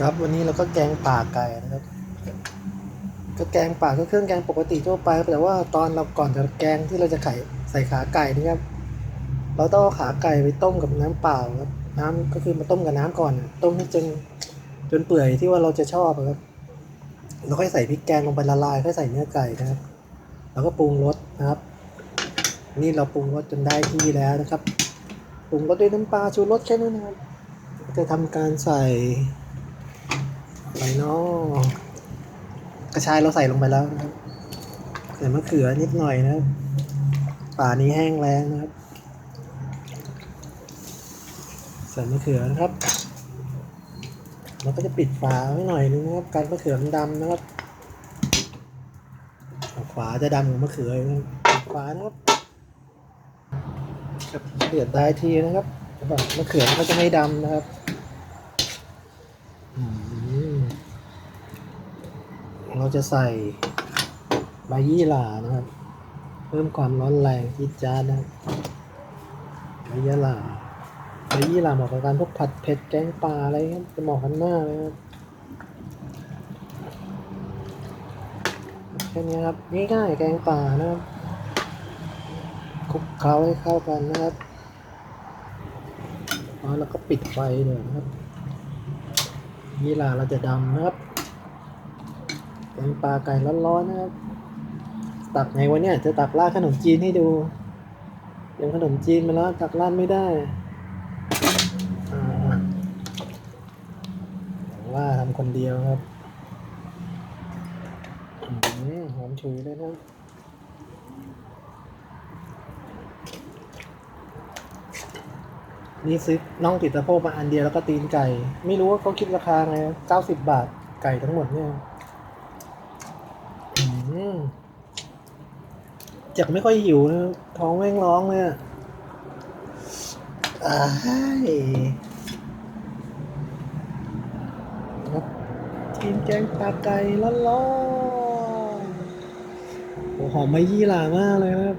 ครับวันนี้เราก็แกงป่าไก่นะครับ ก็แกงป่าก็เครื่องแกงปกติทั่วไป แต่ว่าตอนเราก่อนจะแกงที่เราจะไข่ใส่ขาไก่นี่ครับ เราต้องเอาขาไก่ไปต้มกับน้ำเปล่าครับ น้ำก็คือมาต้มกับน้ำก่อน ต้มให้จนจนเปื่อยที่ว่าเราจะชอบอะครับแล้วค่อยใส่พริกแกงลงไปละลายค่อยใส่เนื้อไก่นะครับ แล้วก็ปรุงรสนะครับ นี่เราปรุงรสจนได้ที่แล้วนะครับ ปรุงรสด้วยน้ำปลาชูรสแค่นั้นนะครับ จะทำการใส่ อะไรเนาะกระชายเราใส่ลงไปแล้วนะครับใส่มะเขือนิดหน่อยนะครับ ป่านี้แห้งแล้งนะครับ ใส่มะเขือนะครับเราก็จะปิดฝาไว้หน่อยนึงนะครับการมะเขือมันดำนะครับฝาจะดำกว่ามะเขืออีกนะครับปิดฝานะครับครับเดือดได้ทีนะครับมะเขือมันก็จะไม่ดำนะครับ เราจะใส่ใบยี่หร่านะครับ เพิ่มความร้อนแรงจี๊ดจ๊าดนะใบยี่หร่าใบยี่หร่าเหมาะกับการพวกผัดเผ็ดแกงปลาอะไรครับจะเหมาะกันมากเลยครับแค่นี้ครับง่ายๆแกงป่านะครับคลุกเคล้าให้เข้ากันนะครับแล้วเราก็ปิดไฟเลยนะครับยี่หร่าเราจะดำนะครับ งปลาไก่ร้อนๆนะครับ ตักไงวะเนี่ย จะตักราดขนมจีนให้ดูเดี๋ยวขนมจีนมาแล้วตักราดไม่ได้หวังว่าทำคนเดียวครับอหอมฉุยเลยนะนี่ซื้อน่องติดสะโพกมาอันเดียวแล้วก็ตีนไก่ ไม่รู้ว่าเขาคิดราคาไงเก้าสิบบาทไก่ทั้งหมดเนี่ยอืม จากไม่ค่อยหิวนะท้องแม่งร้องเลยอะอ้ายทีมแกงปลาไก่ร้อนๆโอ้หอมไม่ยี่หลามากเลยครับ